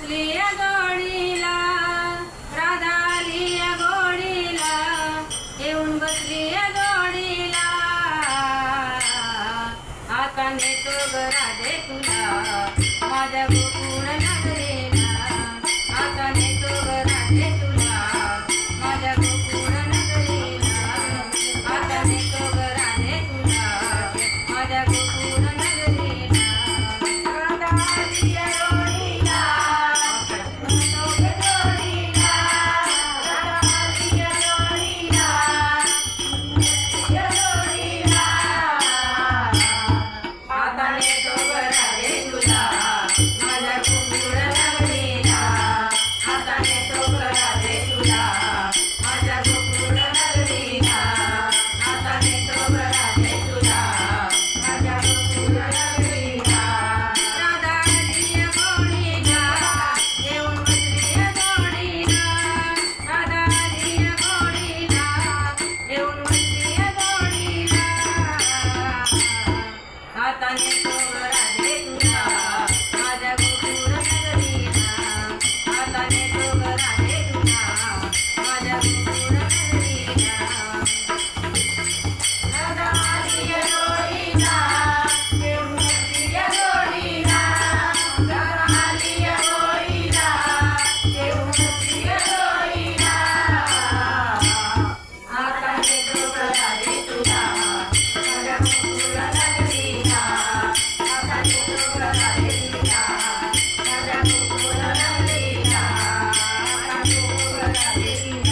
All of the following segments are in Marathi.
बसली या गोडीला राधा आली गोडीला येऊन बसली या गोडीला. आता नेतो ग राधे तुला माझ्या गोकुळ नगरीला. आता नेतो ग राधे तुला माझ्या गोकुळ नगरीला. आता नेतो ग राधे तुला माझ्या गोकुळ नगरीला. राधा आली Obrigada.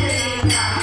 Amém.